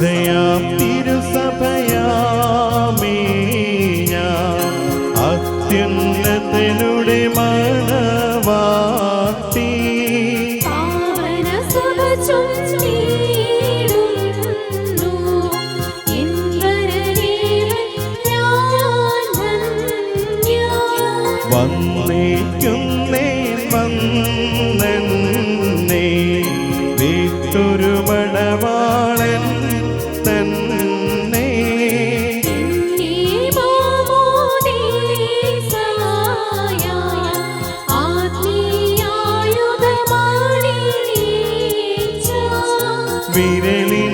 ശ്രദ്ധയാം തിരുസഭയാമീഞ്ഞ അത്യുന്നതനുടെ മനവാട്ടി വന്നേക്കുന്നേ വന്നെ നീത്തൊരു മടവാ விரலி